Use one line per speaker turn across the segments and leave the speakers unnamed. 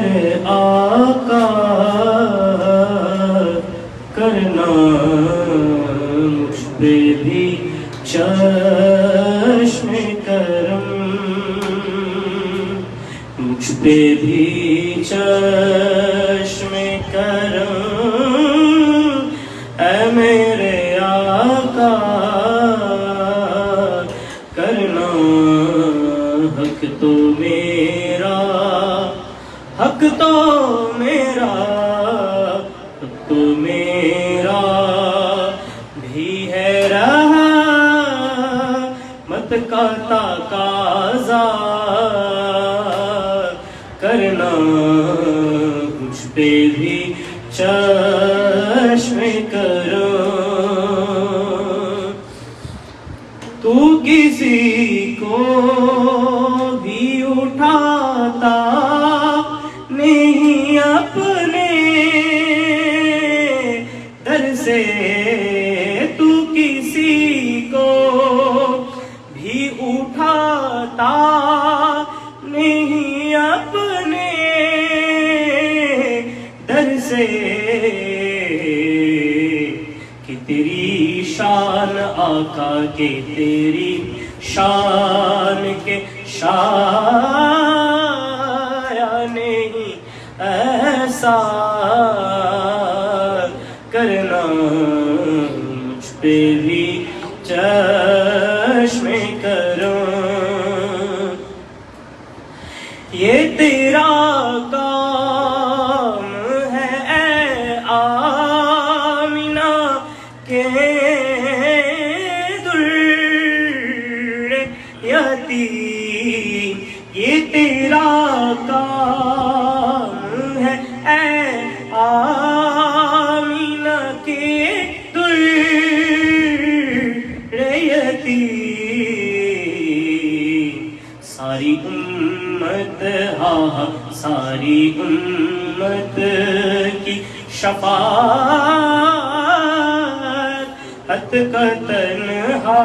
میرے آقا کرنا مجھ پہ بھی چشم کرم مجھ پہ بھی چشم करो عرش میں کروں۔ یہ تیرا ساری امت کی شفاعت کا تنہا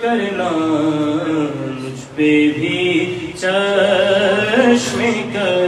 کرنا مجھ پہ بھی چشم کر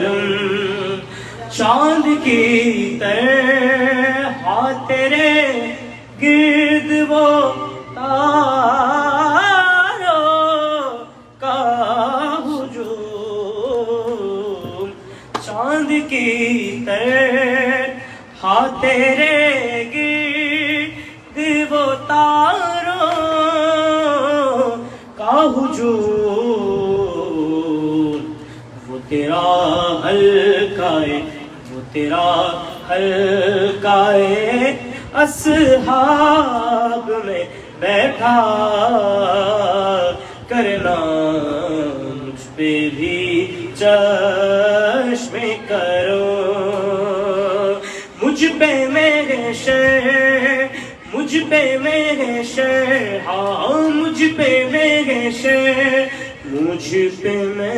میں کرو۔ مجھ پہ میرے شہر، مجھ پہ میرے شہر۔ ہاں مجھ پہ میرے شہر، مجھ پہ میں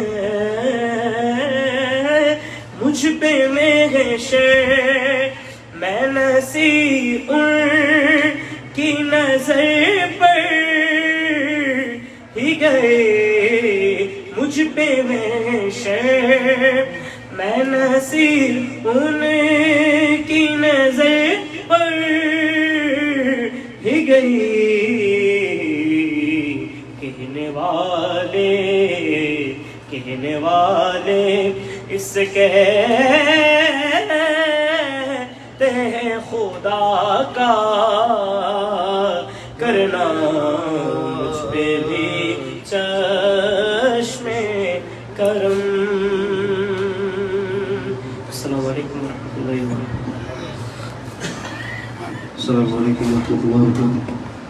مجھ پہ میرے شہر۔ میں نسی ان کی نظر پر۔ ہی گئے مجھ پہ میں شہر۔ میں نصیر ان کی نظر پر ہی گئی۔ کہنے والے کہنے والے، اس کے خدا کا کرنا۔ مجھ پہ بھی
السلام
علیکم ورحمۃ اللہ وبرکاتہ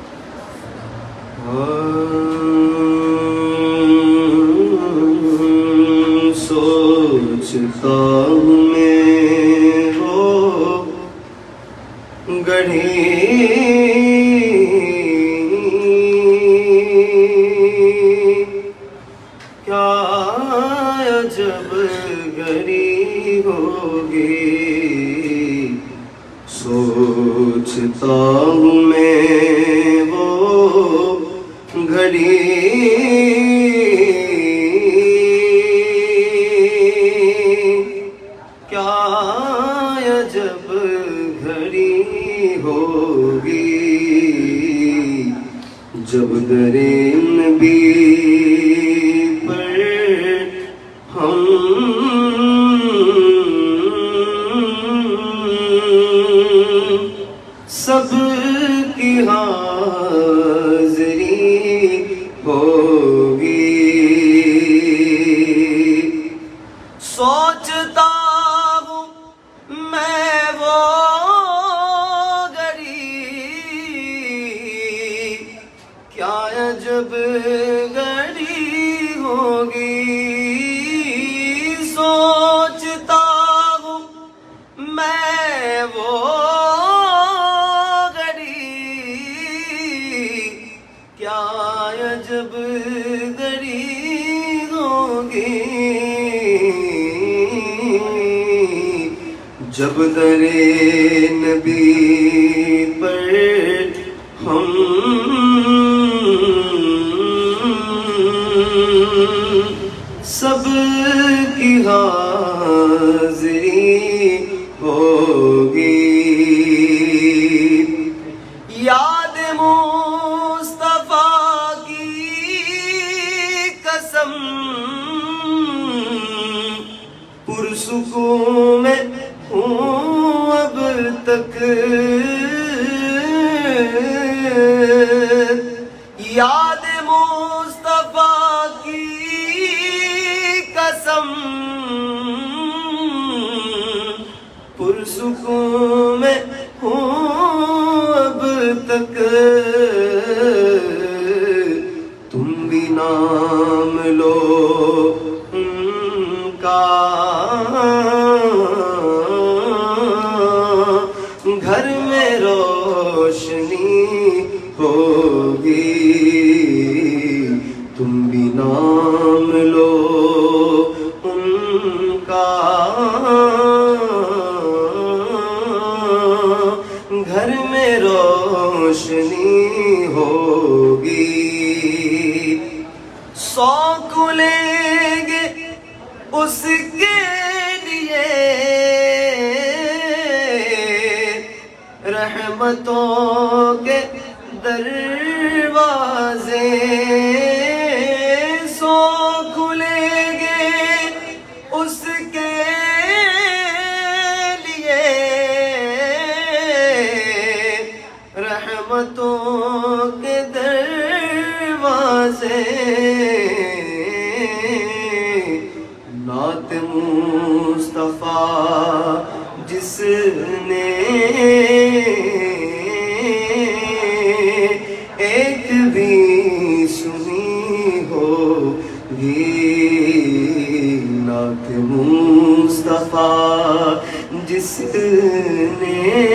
سوچتا ہوں جب ہوگی؟ घड़ी سوچتا ہوں میں وہ گری کیا عجب گری ہوگی؟ جب درے نبی پر ہم سب کی حاضری ہو روشنی ہوگی۔ سو کلیں لیں گے اس کے لیے۔ رحمتوں کے دروازے۔ کے دروازے نعت مصطفیٰ جس نے ایک بھی سنی ہو گی نعت مصطفیٰ جس نے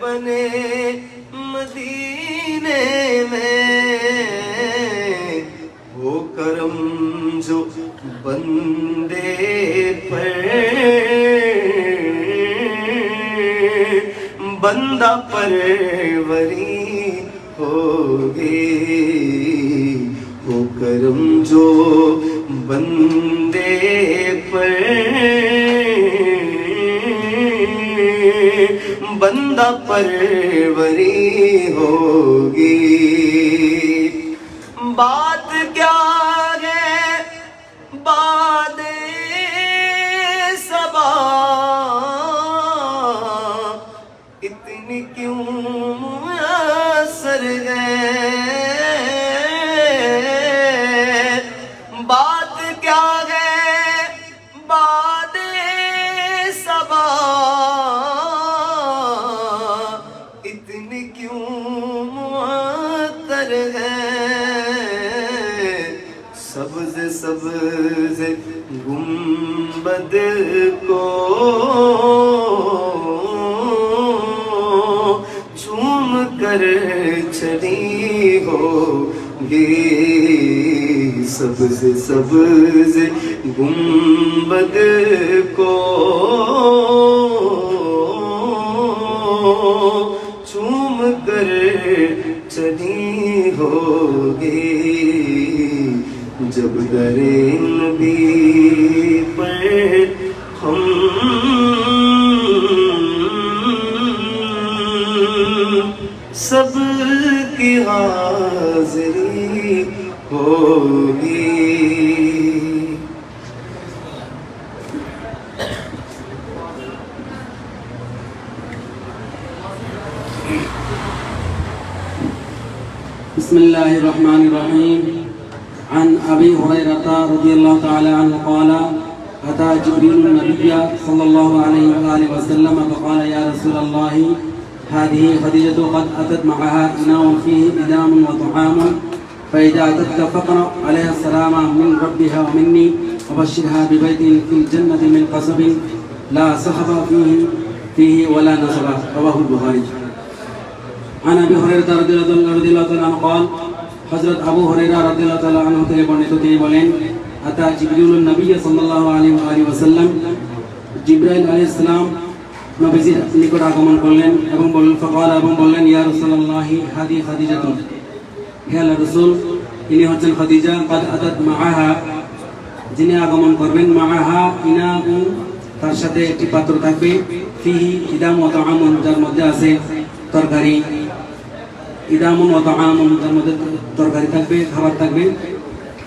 बने سبز گنبد کو چوم کر چلی ہوگی۔ جب در نبی پر ہم سب کی حاضری ہوگی۔
بسم الله الرحمن الرحيم. عن أبي هريرة رضي الله تعالى عنه قال أتى جبريل النبي صلى الله عليه وآله وسلم فقال يا رسول الله هذه خديجة قد أتت معها إناء فيه إدام وطعام فإذا أتتك فقرأ عليها السلام من ربها ومني وبشرها ببيت في الجنة من قصب لا صخب فيه فيه ولا نصب. رواه البخاري. عن ابي هريره رضي الله رضي الله تعالى عنه قال হযরত আবু হুরায়রা রাদিয়াল্লাহু তাআলা আনহু থেকে বর্ণিত তিনি বলেন আতা জিবরিলুন নবী সাল্লাল্লাহু আলাইহি ওয়া আলিহি ওয়াসাল্লাম জিবরাইল আলাইহিস সালাম নবীজির নিকট আগমন করলেন এবং বললেন ফকাল এবং বললেন ইয়া রাসূলুল্লাহি হাদি খাদিজাতুন হে আল্লাহ রাসূল ইনি হচ্ছেন খাদিজা قد আতাত মাআহা যিনি আগমন করবেন মাআহা ইনাউ তার সাথে একটি পাত্র থাকবে ফিহি ইদাম ওয়া তাআমুন যার মধ্যে আছে তরকারি ইদামুন ওয়া তাআমুন যার মধ্যে তরকারি থাকবে, খাবার থাকবে।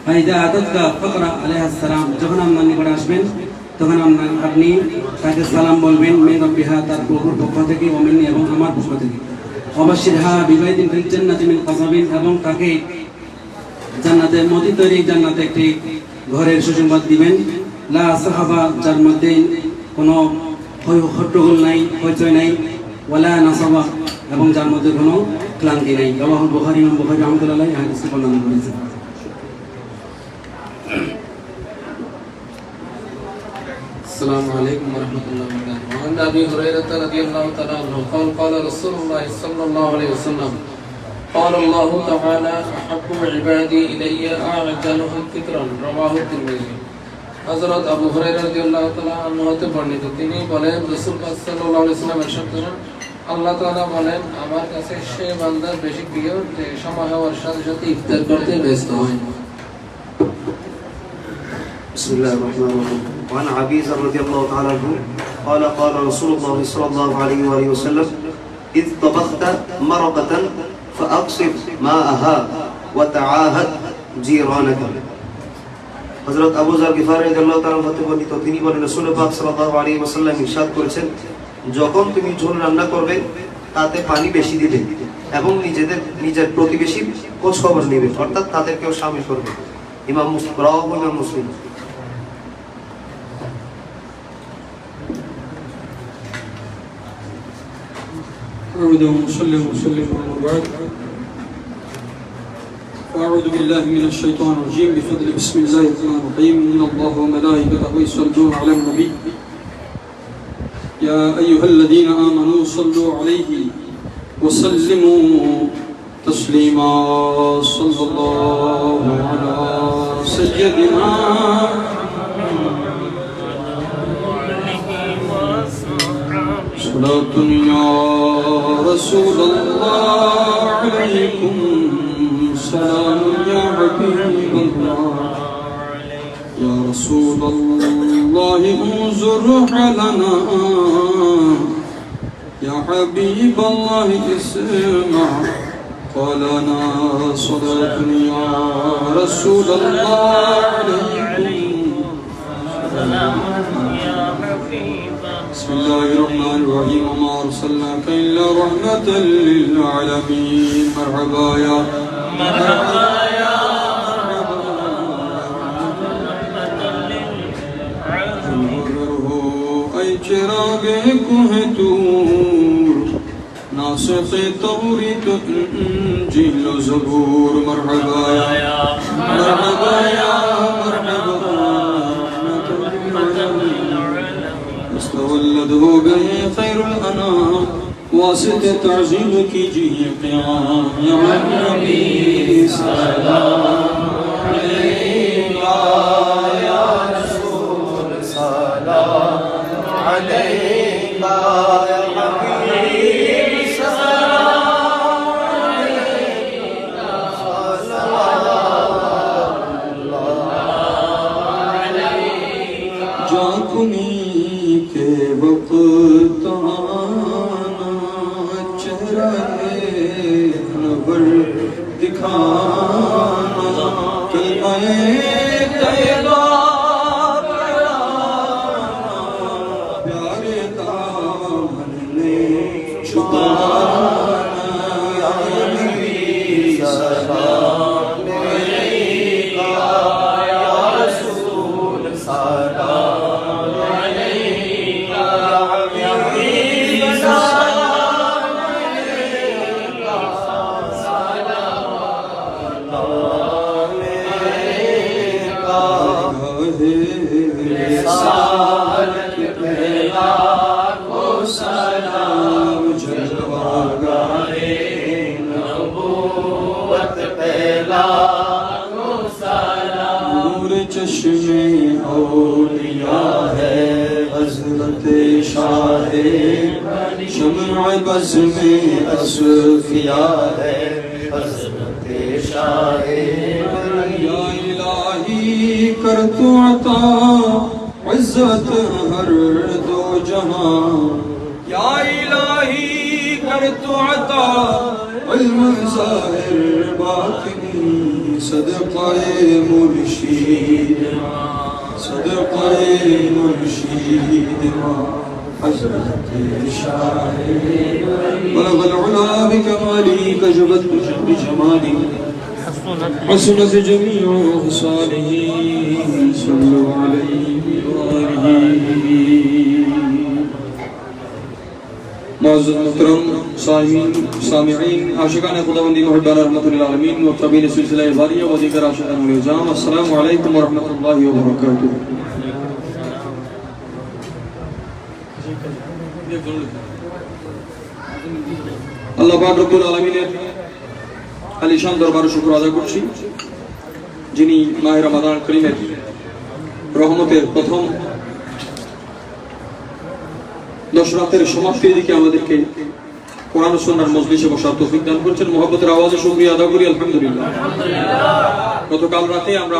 ফাইদা আতাতকা ফাকরা আলাইহিস সালাম, যখন আপনার নিকট আসবেন, তখন আপনার আপনি তাকে সালাম বলবেন, মে রব্বিহা, তার প্রভুর পক্ষ থেকে ওমিনি এবং আমার পক্ষ থেকে। অবশ্যই হা বিবাহিদিন ফিল জান্নাতি মিন কাসাবিন এবং তাকে জান্নাতে মদি তৈরি জান্নাতে একটি ঘরের সুসংবাদ দিবেন। লা সাহাবা, যার মধ্যে কোনো হট্টগোল নাই, হইচই নাই, ওয়ালা নাসাবা, এবং যার মধ্যে কোনো ক্লান্তি নাই রবাহুল বুখারী ইমাম বুখারী রাহমাতুল্লাহ আলাইহি হাদিসটি বর্ণনা করেছেন
السلام عليكم ورحمة الله وبركاته وعن أبي هريرة رضي الله تعالى عنه قال قال رسول الله صلى الله عليه وسلم قال الله تعالى أحب عبادي إلي أعجلهم فطرا رواه الترمذي হযরত আবু হুরায়রা রাদিয়াল্লাহু তাআলা আনহু হতে বর্ণিত তিনি বলেন রাসূল পাক সাল্লাল্লাহু আলাইহি ওয়াসাল্লাম ইরশাদ করেন আল্লাহ তাআলা বলেন আমার কাছে সে বান্দা বেশি প্রিয় যে সময় হওয়ার সাথে সাথে ইফতার করতে ব্যস্ত হয়
بسم الله الرحمن الرحيم وعن عبيزة رضي الله تعالى عنه قال قال رسول الله صلى الله عليه وآله وسلم إذ طبخت مرقة فأقصد ماءها وتعاهد জিরানাকা হযরত আবু যর গিফারি রাদিয়াল্লাহু তাআলা হতে বর্ণিত তিনি বলেন রাসূল পাক সাল্লাল্লাহু আলাইহি ওয়াসাল্লাম ইরশাদ করেছেন যখন তুমি ঝোল রান্না করবে তাতে পানি বেশি দিবে এবং নিজেদের নিজের প্রতিবেশীর খোঁজ খবর নেবে অর্থাৎ তাদেরকেও শামিল করবে ইমাম মুসলিম রাওয়াহু ইমাম মুসলিম
أعوذ وسلم وسلم وبارك وأعوذ بالله من الشيطان الرجيم بفضل بسم الله الرحمن الرحيم إن الله وملائكته يصلون على النبي يا أيها الذين آمنوا صلوا عليه وسلموا تسليما. صلى الله على سيدنا صلاة يا رسول الله عليكم. سلام يا حبيب الله. رسول الله انظر حالنا يا حبيب الله اسمع. قالنا صلاة يا رسول الله عليكم. بسم الله الرحمن الرحيم. وما أرسلناك إلا رحمة للعالمين. مرحبا يا مرحبا يا گے کوہ تور ناسخ توریت زبور مرحبا. یا مرحبا یا مرحبا مستولد ہو گئے خیر الانام واسطے تعظیم کیجیے قیام یا نبی سلام علينا يا بز میں اصفیا ہے، حضرت شاہ یا الہی کر تو عطا، عزت ہر دو جہاں۔ یا الہی کر تو عطا، علم ظاہر باطنی، صدقہ مرشید صدقہ مرشید ماں بلغ العلا بكماله كجبت بجماله. حسنت جميع خصاله صلوا عليه وآله. معزز محترم، سامعین سامعین، عاشقان خداوندی محبان رحمت العالمین مقربین سلسلہ باریہ و دیگر عاشقان الزام السلام علیکم ورحمۃ اللہ وبرکاتہ. মজলিসে বসার তৌফিক দান করছেন। আওয়াজে আদা করি, আলহামদুলিল্লাহ। গতকাল রাতে আমরা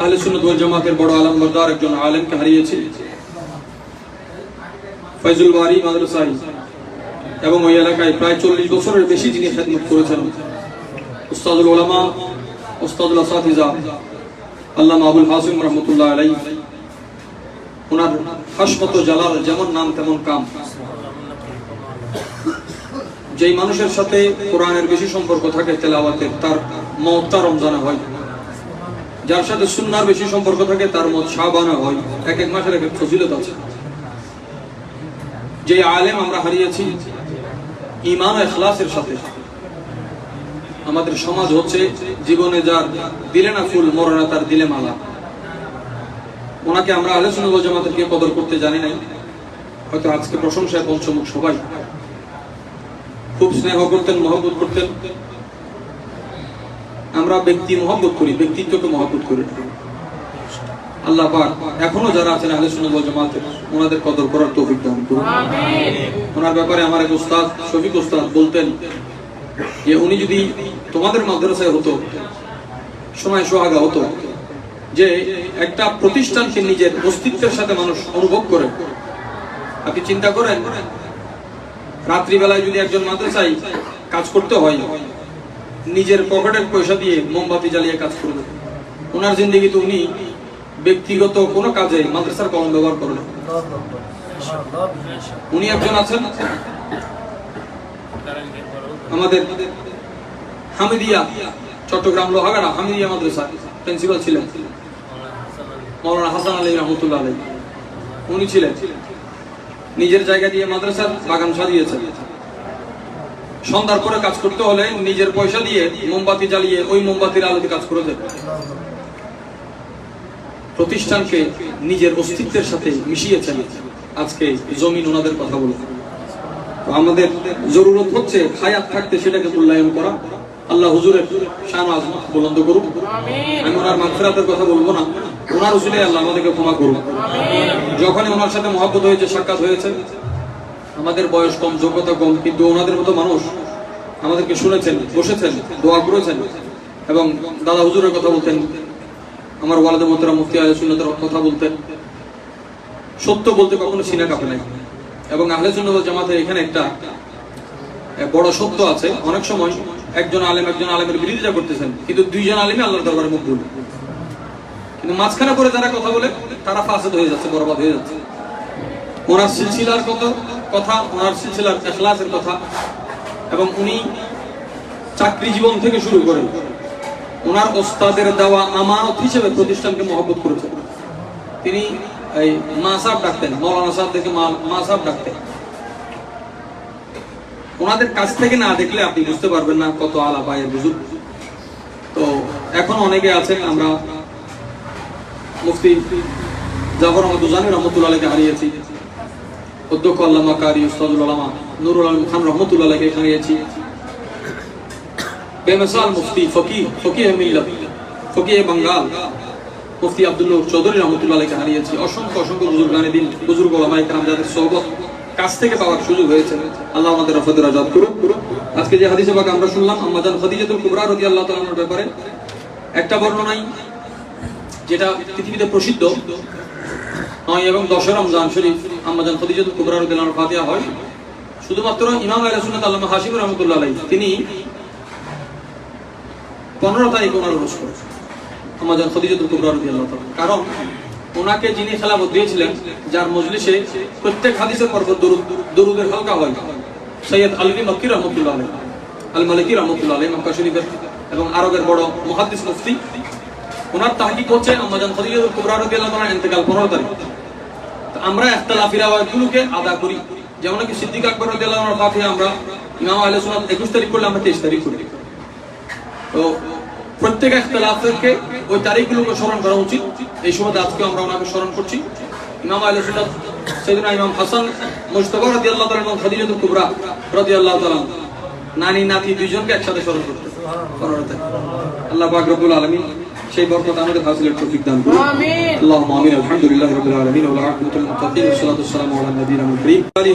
আহলে সুন্নাত জামাতের বড় আলম বরদার একজন আলেমকে হারিয়েছি। ফয়জুল বারি মাদ্রাসায় এবং ওই এলাকায় প্রায় চল্লিশ বছরের বেশি যিনি খেদমত করেছেন,
উস্তাদুল ওলামা উস্তাদুল আসাদিজা আল্লামা আবুল হাসিম রহমতুল্লাহ আলাই ওনার হাসমত জালাল যেমন নাম তেমন কাম। যেই মানুষের সাথে কোরআনের বেশি সম্পর্ক থাকে তেলাওয়াতের, তার মতটা রমজানে হয়। যার সাথে সুন্নার বেশি সম্পর্ক থাকে, তার মত শাহবানা হয়। এক এক মাসের এক এক ফজিলত আছে। যে আলেম আমরা হারিয়েছি ইমান ও ইখলাসের সাথে। আমাদের সমাজ হচ্ছে জীবনে যার দিলে না ফুল মরে না তার দিলে মালা। ওনাকে আমরা আলোচনা জামাতেরকে কদর করতে জানি নাই। হয়তো আজকে প্রশংসায় পঞ্চমুখ সবাই। খুব স্নেহ করতেন, মহব্বত করতেন। আমরা ব্যক্তি মহব্বত করি, ব্যক্তিত্বকে মহব্বত করি। আল্লাহ পাক এখনও যারা আছেন আহলে সুন্নাত ওয়াল জামাতের ওনাদের কদর করার তৌফিক দান করুন। ওনার ব্যাপারে আমার এক উস্তাদ শফিক উস্তাদ বলতেন যে উনি যদি তোমাদের মাদ্রাসায় হতো সময় সোহাগা হতো যে একটা প্রতিষ্ঠানকে নিজের অস্তিত্বের সাথে মানুষ অনুভব করে আপনি চিন্তা করেন রাত্রিবেলায় যদি একজন মাদ্রাসায় কাজ করতে হয় নিজের পকেটের পয়সা দিয়ে মোমবাতি জ্বালিয়ে কাজ করবে। ওনার জিন্দগিতে উনি ব্যক্তিগত কোনো কাজে মাদ্রাসার কলম ব্যবহার করেন উনি একজন আছেন আমাদের হামিদিয়া, চট্টগ্রাম লোহাগাড়া হামিদিয়া মাদ্রাসা প্রিন্সিপাল ছিলেন। মৌলানা হাসান আলী রহমতুল্লাহ আলী উনি ছিলেন। নিজের জায়গা দিয়ে মাদ্রাসার বাগান সাজিয়েছেন। সন্ধ্যার পরে কাজ করতে হলে নিজের পয়সা দিয়ে মোমবাতি জ্বালিয়ে ওই মোমবাতির আলোতে কাজ করে দেবে প্রতিষ্ঠানকে নিজের অস্তিত্বের সাথে মিশিয়েছেন। আজকে জমিন ওনাদের কথা বলে তো আমাদের জরুরত হচ্ছে হায়াত থাকতে সেটাকে মূল্যায়ন করা। আল্লাহ হুজুরের শান আজমত বুলন্দ করুক। আমি ওনার মাগফিরাতের কথা বলব না। ওনার উসিলে আল্লাহ আমাদেরকে ক্ষমা করুক। যখনই ওনার সাথে মহাব্বত হয়েছে সাক্ষাৎ হয়েছে আমাদের বয়স কম যোগ্যতা কম কিন্তু ওনাদের মতো মানুষ আমাদেরকে শুনেছেন বসেছেন দোয়া করেছেন এবং দাদা হুজুরের কথা বলতেন আমার ওয়ালাদে মোতরা মুফতি আলী সুন্নতের কথা বলতেন। সত্য বলতে কখনো সিনা কাঁপে নাই। এবং আহলে সুন্নত জামাতের এখানে একটা বড় সত্য আছে। অনেক সময় একজন আলেম একজন আলেমের বিরোধিতা করতেছেন, কিন্তু দুইজন আলেমই আল্লাহর দরবারে মুখ খুলবে কিন্তু মাঝখানে পরে যারা কথা বলে, তারা ফাসেদ হয়ে যাচ্ছে, বরবাদ হয়ে যাচ্ছে। ওনার সিলসিলার কথা কথা, ওনার সিলসিলার এখলাসের কথা। এবং উনি চাকরি জীবন থেকে শুরু করে ওনার ওস্তাদের দেওয়া আমানত হিসেবে প্রতিষ্ঠানকে মহব্বত করেছেন। তিনি এই মা সাহেব ডাকতেন, মৌলানা সাহেব দেখে মা মা ডাকতেন। ওনাদের কাছ থেকে না দেখলে আপনি বুঝতে পারবেন না কত আলা পায়ের বুঝুক তো এখন অনেকে আছেন, আমরা মুফতি জাফর আহমদ উজানি রহমতুল্লাহ আলীকে হারিয়েছি, অধ্যক্ষ আল্লামা কারি উস্তাদুল আলামা নুরুল আলম খান রহমতুল্লাহ আলীকে হারিয়েছি। বেমিসাল মুফতি ফকি ফকি মিল্লাত ফকি বাঙ্গাল মুফতি আব্দুল্লাহ চৌধুরী রহমতুল্লাহ আলীকে হারিয়েছি অসংখ্য অসংখ্য বুজুর্গ দিন বুজুর্গ ওলামাই কালাম যাদের সোহবত কাছ থেকে পাওয়ার সুযোগ হয়েছে। আল্লাহ আমাদের রফাদের আজাদ করুন আজকে যে হাদিসে পাক আমরা শুনলাম আম্মাজান খাদিজাতুল কুবরা রাদিয়াল্লাহু তাআলার ব্যাপারে, একটা বর্ণনাই যেটা পৃথিবীতে প্রসিদ্ধ নয় এবং দশ রমজান শরীফ আম্মাজান খদিজাতুল কুবরা রাদিয়াল্লাহু আনহা ফাতিহা হয়। শুধুমাত্র ইমাম আহলে সুন্নাত আল্লামা হাশিম রাহমাতুল্লাহ আলাইহি, তিনি 15 তারিখ ওনার করেছেন আমাদের খদিজাতুল কুবরা রাদিয়াল্লাহু তাআলা। কারণ ওনাকে যিনি খেলাফত দিয়েছিলেন, যার মজলিসে প্রত্যেক হাদিসের পর পর দরুদ, দরুদের হালকা হয়। সৈয়দ আলবি মক্কি রহমতুল্লাহ আলাইহি, আল মালিকি রহমতুল্লাহ আলাইহি মক্কা শরীফের এবং আরবের বড় মুহাদ্দিস মুফতি। ওনার তাহকিক হচ্ছে আমাদের খদিজাতুল কুবরা রাদিয়াল্লাহু তাআলা ইন্তেকাল 15 তারিখ। আমরা ইখতিলাফি রাওয়ায়াতগুলোকে আদা করি। যেমন কি সিদ্দিক আকবর আনহু ফাতিহা আমরা ইমাম আহলে সুন্নাত 21 তারিখ করলে আমরা 23 তারিখ করি। তো প্রত্যেক ইখতলাফকে ওই তারিখগুলোকে স্মরণ করা উচিত। এই সময় আজকে আমরা ওনাকে স্মরণ করছি। ইমাম আল সুন্নাত সেদিন ইমাম হাসান মুস্তফা রাজি আল্লাহ তালা এবং খাদিজ কুবরা রাজি আল্লাহ তালা নানি নাতি দুইজনকে একসাথে স্মরণ করতে আল্লাহ পাক সেই বরকত আমাদের হাসিলের তৌফিক দান করুন আমিন। আমিন। আলহামদুলিল্লাহি রাব্বিল আলামিন। ওয়া মুত্তাকিন ওয়া আলা আলী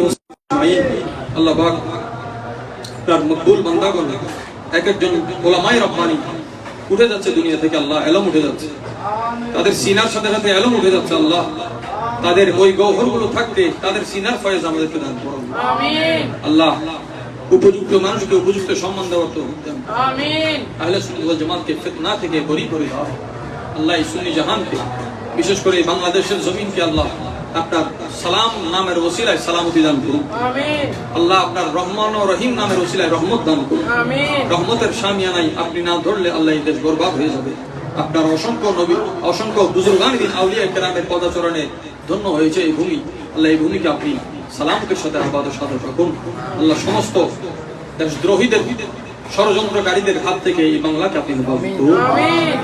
আল্লাহ পাক তার মকবুল এক একজন ওলামাই রব্বানি উঠে যাচ্ছে দুনিয়া থেকে আল্লাহ এলম উঠে যাচ্ছে। তাদের সিনার সাথে সাথে এলম উঠে যাচ্ছে আল্লাহ। তাদের ওই গৌহরগুলো থাকতে তাদের সিনার ফয়েজ আমাদেরকে দান করুন আল্লাহ উপযুক্ত মানুষকে উপযুক্ত সম্মান দেওয়ার তো আহলে ওয়াল জামাতকে ফিতনা থেকে বরি করে আল্লাহ সুন্নি জাহানকে বিশেষ করে বাংলাদেশের জমিনকে আল্লাহ আপনার সালাম নামের ওসিলায় সালামতি দান করুন। আল্লাহ আপনার রহমান ও রহিম নামের ওসিলায় রহমত দান করুন। রহমতের সামিয়ানাই আপনি না ধরলে আল্লাহ এই দেশ বরবাদ হয়ে যাবে। আপনার অসংখ্য নবী অসংখ্য বুজুর্গান দিন আউলিয়া কেরামের পদাচরণে ধন্য হয়েছে এই ভূমি। আল্লাহ এই ভূমিকে আপনি সালামকের সাথে আবাদের সাথে রাখুন। আল্লাহ সমস্ত দেশদ্রোহীদের ষড়যন্ত্রকারীদের হাত থেকে এই বাংলাকে আপনি হেফাজত করুন।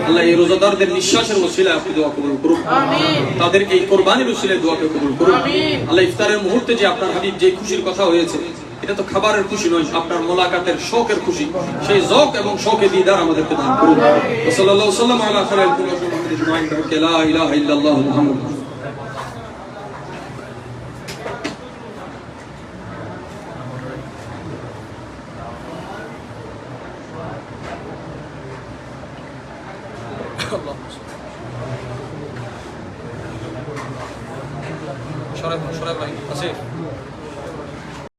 আল্লাহ এই রোজাদারদের নিঃশ্বাসের ওসিলায় আপনি দোয়া কবুল করুন।
আমিন।
তাদের এই কোরবানির ওসিলায় দোয়াকে কবুল করুন। আল্লাহ ইফতারের মুহূর্তে যে আপনার হাবিব যে খুশির কথা হয়েছে এটা তো খাবারের খুশি নয় আপনার মোলাকাতের শোকের খুশি। সেই জক এবং শোকে দিদার আমাদেরকে দান করুন। সাল্লাল্লাহু সাল্লাম আলা লা ইলাহা ইল্লাল্লাহ